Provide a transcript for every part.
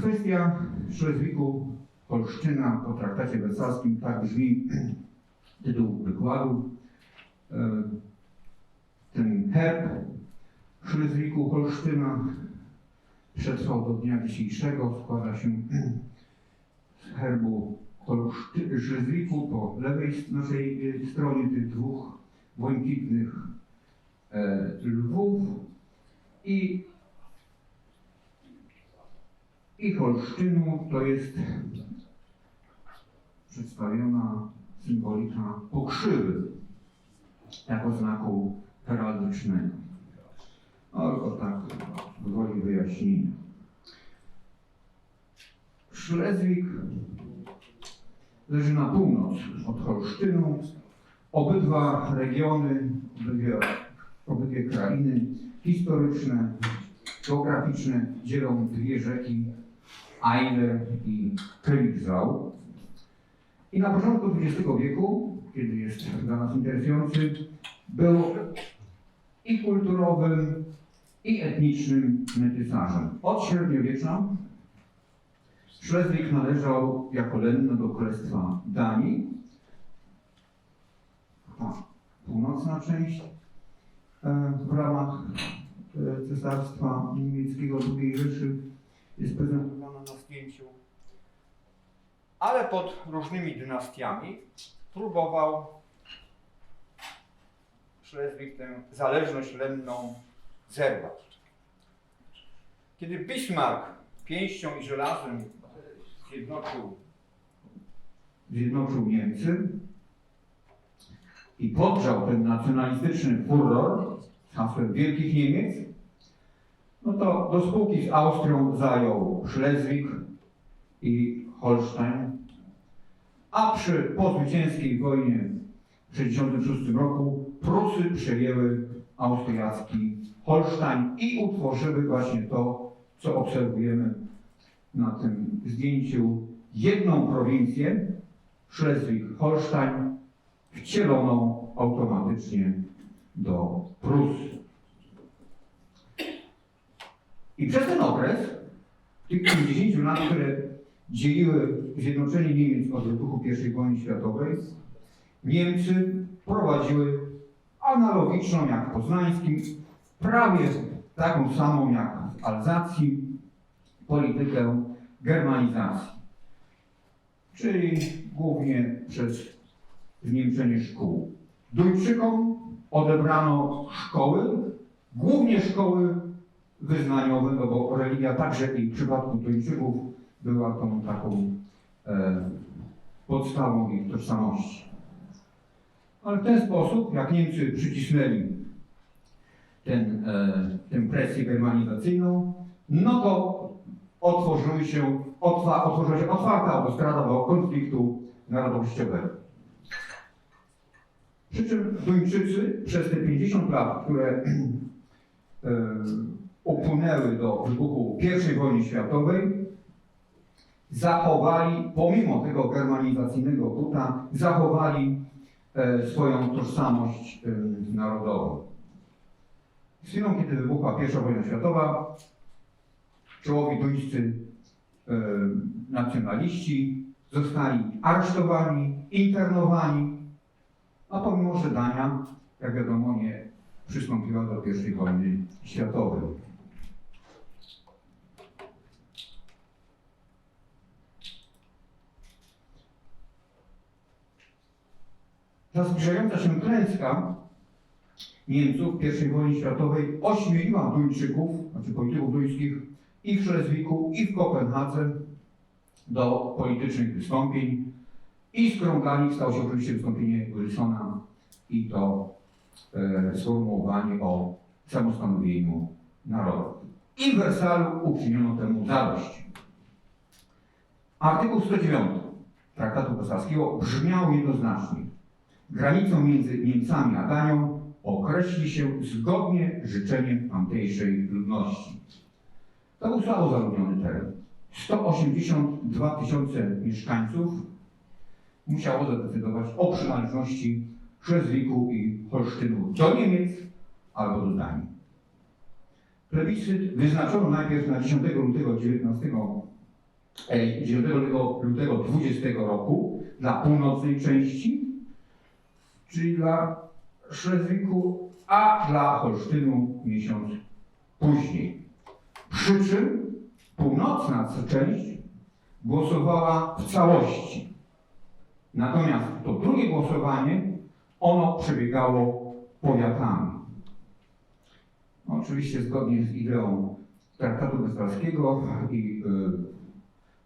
Kwestia Szlezwiku Holsztyna po traktacie wersalskim, tak brzmi tytuł wykładu. E, Ten herb Szlezwiku Holsztyna przetrwał do dnia dzisiejszego. Składa się z herbu Szlezwiku po lewej naszej e, stronie tych dwóch błękitnych e, lwów i i Holsztynu to jest przedstawiona symbolika pokrzywy jako znaku heraldycznego. Albo tak gwoli wyjaśnienia. Szlezwik leży na północ od Holsztynu. Obydwa regiony, obydwie, obydwie krainy historyczne, geograficzne dzielą dwie rzeki Eiler i Königsau. I na początku XX wieku, kiedy jest dla nas interesujący, był i kulturowym, i etnicznym metysarzem. Od średniowiecza Szlezwik należał jako lenno do Królestwa Danii. Ta północna część e, w ramach e, Cesarstwa Niemieckiego II Rzeszy jest prezentowana na zdjęciu. Ale pod różnymi dynastiami próbował Szlezwik tę zależność lenną zerwać. Kiedy Bismarck pięścią i żelazem zjednoczył, zjednoczył Niemcy i podgrzał ten nacjonalistyczny furor hasłem Wielkich Niemiec, no to do spółki z Austrią zajął Szlezwik i Holstein, a przy pozwycięskiej wojnie w 1966 roku Prusy przejęły austriacki Holstein i utworzyły właśnie to, co obserwujemy na tym zdjęciu, jedną prowincję, Szlezwik-Holstein, wcieloną automatycznie do Prus. I przez ten okres, tych 50 lat, które dzieliły zjednoczenie Niemiec od wybuchu I wojny światowej, Niemcy prowadziły analogiczną jak w poznańskim, prawie taką samą jak w Alzacji, politykę germanizacji. Czyli głównie przez zniemczenie szkół. Duńczykom odebrano szkoły, głównie szkoły wyznaniowe, no bo religia także i w przypadku Duńczyków była tą taką e, podstawą ich tożsamości. Ale w ten sposób, jak Niemcy przycisnęli ten, e, tę presję germanizacyjną, no to otworzyły się, otwa, otworzyła się otwarta autostrada do konfliktu narodowościowego. Przy czym Duńczycy przez te 50 lat, które e, upłynęły do wybuchu I wojny światowej, zachowali, pomimo tego germanizacyjnego buta, zachowali e, swoją tożsamość e, narodową. Z chwilą, kiedy wybuchła I wojna światowa, czołowi duńscy e, nacjonaliści zostali aresztowani, internowani, a pomimo, że Dania, jak wiadomo, nie przystąpiła do I wojny światowej. Ta zbliżająca się klęska Niemców w I wojnie światowej ośmieliła Duńczyków, znaczy polityków duńskich i w Szlezwiku, i w Kopenhadze do politycznych wystąpień. I z krągami stało się oczywiście wystąpienie Wilsona i to e, sformułowanie o samostanowieniu narodu. I w Wersalu uczyniono temu zadość. Artykuł 109 Traktatu Wersalskiego brzmiał jednoznacznie. Granicą między Niemcami a Danią określi się zgodnie z życzeniem tamtejszej ludności. To był słabo zaludniony teren. 182 tysiące mieszkańców musiało zadecydować o przynależności Szlezwiku i Holsztynu do Niemiec albo do Danii. Plebiscyt wyznaczono najpierw na 10 lutego 19 e, 9 lutego 20 roku dla północnej części, czyli dla Szlezwiku, a dla Holsztynu miesiąc później. Przy czym północna część głosowała w całości. Natomiast to drugie głosowanie, ono przebiegało powiatami. No, oczywiście zgodnie z ideą traktatu westfalskiego i y,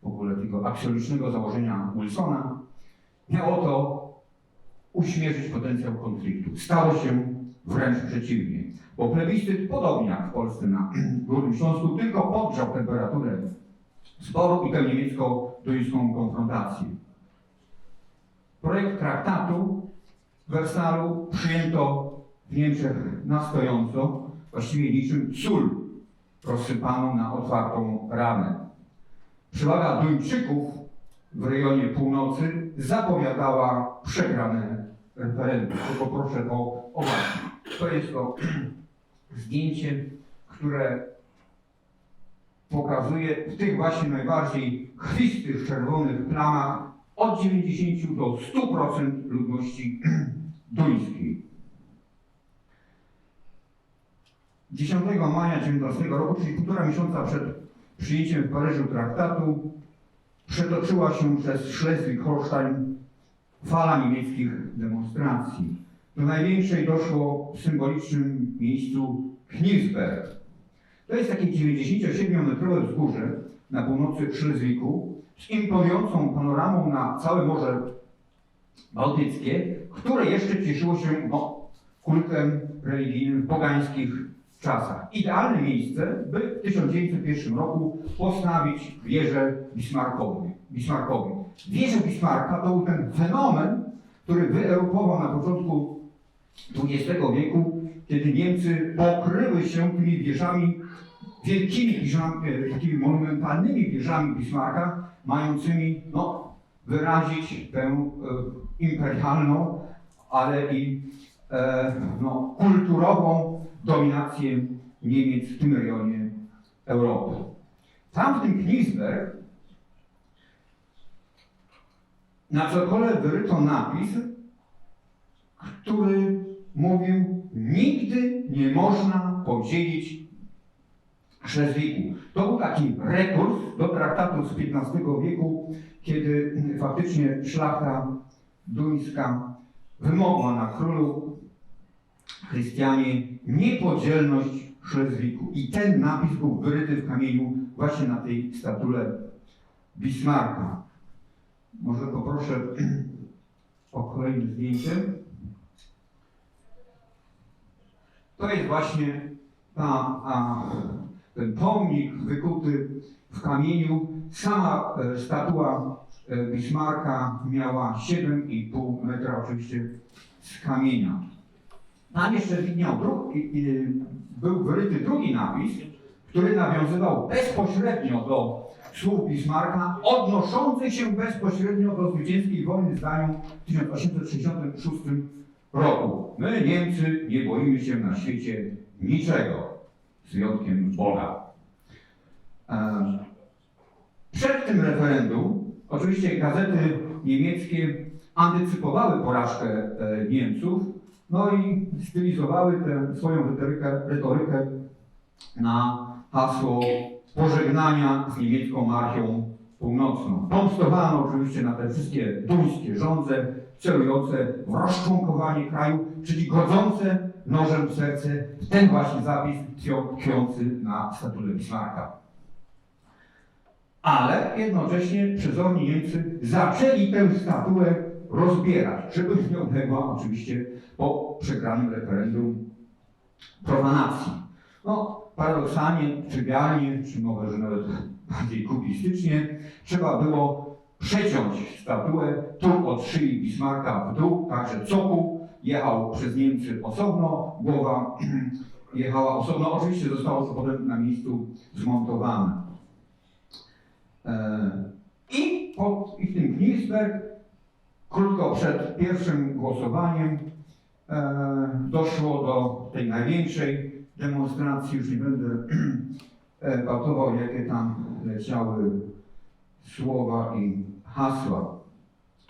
w ogóle tego aksjologicznego założenia Wilsona, miało to uśmierzyć potencjał konfliktu. Stało się wręcz przeciwnie, bo plebiscyt, podobnie jak w Polsce na Górnym Śląsku, tylko podgrzał temperaturę sporu i tę niemiecko-duńską konfrontację. Projekt traktatu w Wersalu przyjęto w Niemczech na stojąco, właściwie niczym sól rozsypaną na otwartą ranę. Przewaga Duńczyków w rejonie północy zapowiadała przegrane referendum. To poproszę o uwagę. To jest to zdjęcie, które pokazuje w tych właśnie najbardziej krwistych, czerwonych plamach od 90 do 100% ludności duńskiej. 10 maja 19 roku, czyli półtora miesiąca przed przyjęciem w Paryżu traktatu, przetoczyła się przez Schleswig-Holstein fala niemieckich demonstracji. Do największej doszło w symbolicznym miejscu Kniesberg. To jest takie 97-metrowe wzgórze na północy Szlezwiku z imponującą panoramą na całe Morze Bałtyckie, które jeszcze cieszyło się no, kultem religijnym pogańskich czasach. Idealne miejsce, by w 1901 roku postawić wieżę. Bismarckowi. Wieża Bismarcka to był ten fenomen, który wyerupował na początku XX wieku, kiedy Niemcy pokryły się tymi wieżami, wielkimi wieżami, e, takimi monumentalnymi wieżami Bismarcka, mającymi no, wyrazić tę e, imperialną, ale i e, no, kulturową dominację Niemiec w tym rejonie Europy. Tam w tym Knisberg na czekole wyryto napis, który mówił nigdy nie można podzielić Szlezwiku. To był taki rekurs do traktatu z XV wieku, kiedy faktycznie szlachta duńska wymogła na królu Chrystianie niepodzielność Szlezwiku. I ten napis był wyryty w kamieniu właśnie na tej statule Bismarcka. Może poproszę o kolejne zdjęcie. To jest właśnie ta, a, ten pomnik wykuty w kamieniu. Sama e, statua e, Bismarcka miała 7,5 metra oczywiście z kamienia. Tam jeszcze widniał był wyryty drugi napis, który nawiązywał bezpośrednio do słów Bismarcka, odnoszący się bezpośrednio do zwycięskiej wojny z Danią w 1866 roku. My, Niemcy, nie boimy się na świecie niczego, z wyjątkiem Boga. Przed tym referendum, oczywiście gazety niemieckie antycypowały porażkę e, Niemców, no i stylizowały tę swoją retorykę, retorykę na hasło pożegnania z niemiecką marchią północną. Pomstowano oczywiście na te wszystkie duńskie żądze, celujące w rozczłonkowanie kraju, czyli godzące nożem w serce ten właśnie zapis tkwią- tkwiący na statule Bismarcka. Ale jednocześnie przezorni Niemcy zaczęli tę statuę rozbierać, żeby nie uległa oczywiście po przegranym referendum profanacji. No, paradoksalnie, trywialnie, czy może że nawet bardziej kubistycznie, trzeba było przeciąć statuę tu od szyi Bismarcka w dół, także cokół jechał przez Niemcy osobno, głowa jechała osobno. Oczywiście zostało to potem na miejscu zmontowane. E, I, po, I w tym Kniesberg, krótko przed pierwszym głosowaniem, doszło do tej największej demonstracji. Już nie będę e, pautował, jakie tam leciały słowa i hasła.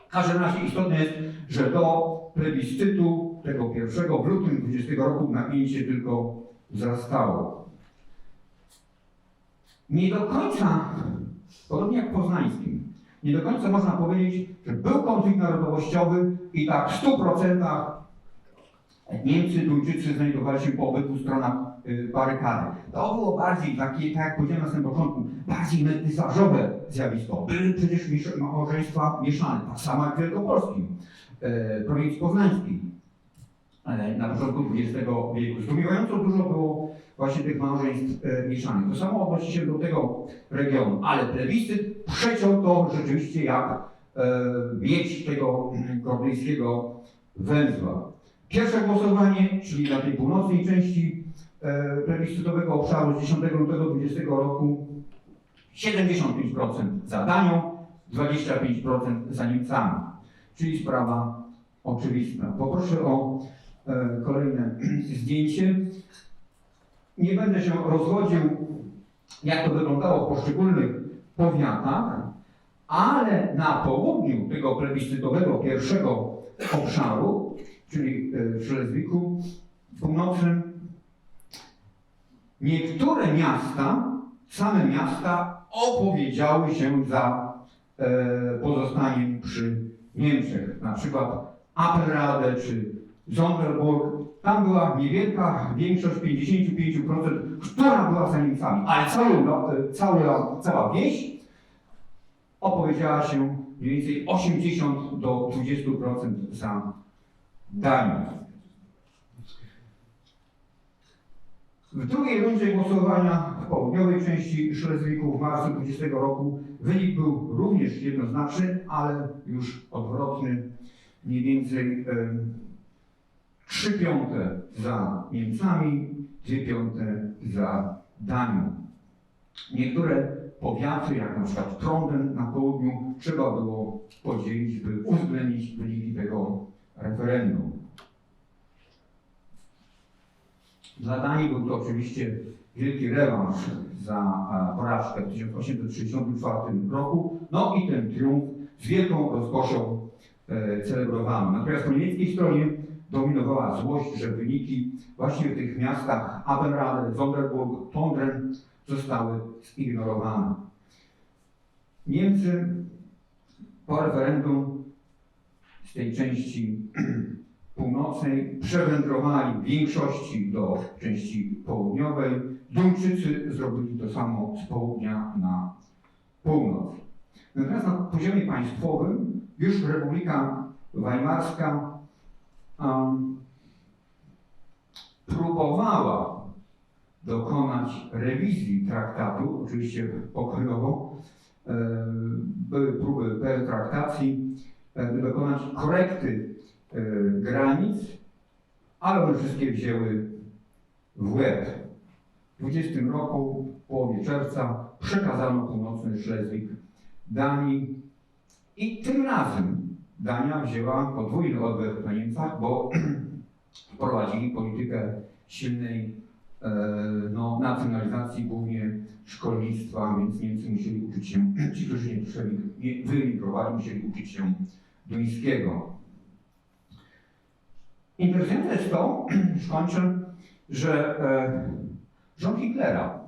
W każdym razie istotne jest, że do plebiscytu tego pierwszego w lutym 20 roku napięcie tylko wzrastało. Nie do końca, podobnie jak poznańskim, nie do końca można powiedzieć, że był konflikt narodowościowy i tak w 100% Niemcy, Duńczycy znajdowali się po obydwu stronach y, barykady. To było bardziej takie, tak jak powiedziałem na samym początku, bardziej metysażowe zjawisko. Były przecież małżeństwa mieszane, tak samo jak w Wielkopolskim, e, prowincji poznańskiej na początku XX wieku. Zdumiewająco dużo było właśnie tych małżeństw e, mieszanych. To samo odnosi się do tego regionu, ale plebiscyt przeciął to rzeczywiście jak e, mieć tego mm, kordyjskiego węzła. Pierwsze głosowanie, czyli dla tej północnej części e, plebiscytowego obszaru z 10 lutego 20 roku 75% za Danią, 25% za Niemcami. Czyli sprawa oczywista. Poproszę o e, kolejne zdjęcie. Nie będę się rozwodził, jak to wyglądało w poszczególnych powiatach, ale na południu tego plebiscytowego pierwszego obszaru, czyli e, w Szlezwiku północnym, niektóre miasta, same miasta opowiedziały się za e, pozostaniem przy Niemczech. Na przykład Apelrade czy Sonderburg. Tam była niewielka większość, 55%, która była za Niemcami, ale cały, e, cały, cała wieś opowiedziała się mniej więcej 80 do 20% za Danią. W drugiej rundzie głosowania w południowej części Szlezwiku w marcu 20 roku wynik był również jednoznaczny, ale już odwrotny. Mniej więcej 3 piąte za Niemcami, 2 piąte za Danią. Niektóre powiaty, jak na przykład Trondheim na południu, trzeba było podzielić, by uwzględnić wyniki tego referendum. Dla Danii był to oczywiście wielki rewanż za e, porażkę w 1864 roku, no i ten triumf z wielką rozkoszą e, celebrowano. Natomiast po niemieckiej stronie dominowała złość, że wyniki właśnie w tych miastach Abenrade, Sonderburg, Tondren zostały zignorowane. Niemcy po referendum z tej części północnej przewędrowali w większości do części południowej. Duńczycy zrobili to samo z południa na północ. Natomiast na poziomie państwowym już Republika Weimarska um, próbowała dokonać rewizji traktatu, oczywiście pokojowo. E, Były próby pertraktacji, by dokonać korekty e, granic, ale one wszystkie wzięły w łeb. W 20 roku, w połowie czerwca, przekazano północny Szlezwik Danii i tym razem Dania wzięła podwójny odwet na Niemcach, bo wprowadzili politykę silnej e, no, nacjonalizacji głównie szkolnictwa, więc Niemcy musieli uczyć się, ci, którzy nie wyemigrowali, musieli uczyć się duńskiego. Interesujące jest to, już że e, rząd Hitlera,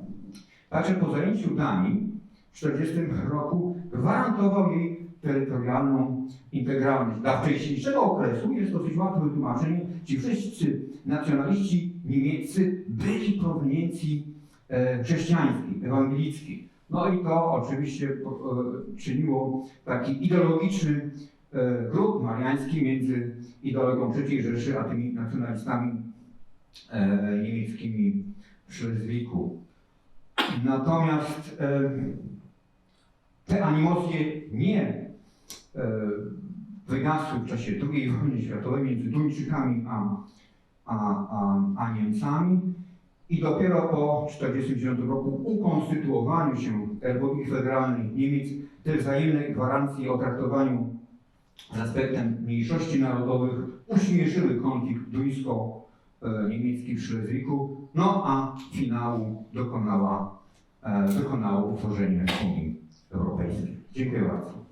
także po zajęciu Danii w 1940 roku, gwarantował jej terytorialną integralność. Dla wcześniejszego okresu jest dosyć łatwe wytłumaczenie, ci wszyscy nacjonaliści niemieccy byli proweniencji e, chrześcijańskiej, ewangelickiej. No i to oczywiście e, czyniło taki ideologiczny e, grup mariański między ideologią III Rzeszy a tymi nacjonalistami niemieckimi w Szlezwiku. Natomiast te animozje nie wygasły w czasie II wojny światowej między Duńczykami a, a, a, a Niemcami i dopiero po 1949 roku ukonstytuowaniu się Republiki Federalnej Niemiec te wzajemne gwarancje o traktowaniu z aspektem mniejszości narodowych uśmierzyły konflikt duńsko-niemiecki w Szlezwiku, no a finału dokonała, e, dokonało utworzenie Unii Europejskiej. Dziękuję bardzo.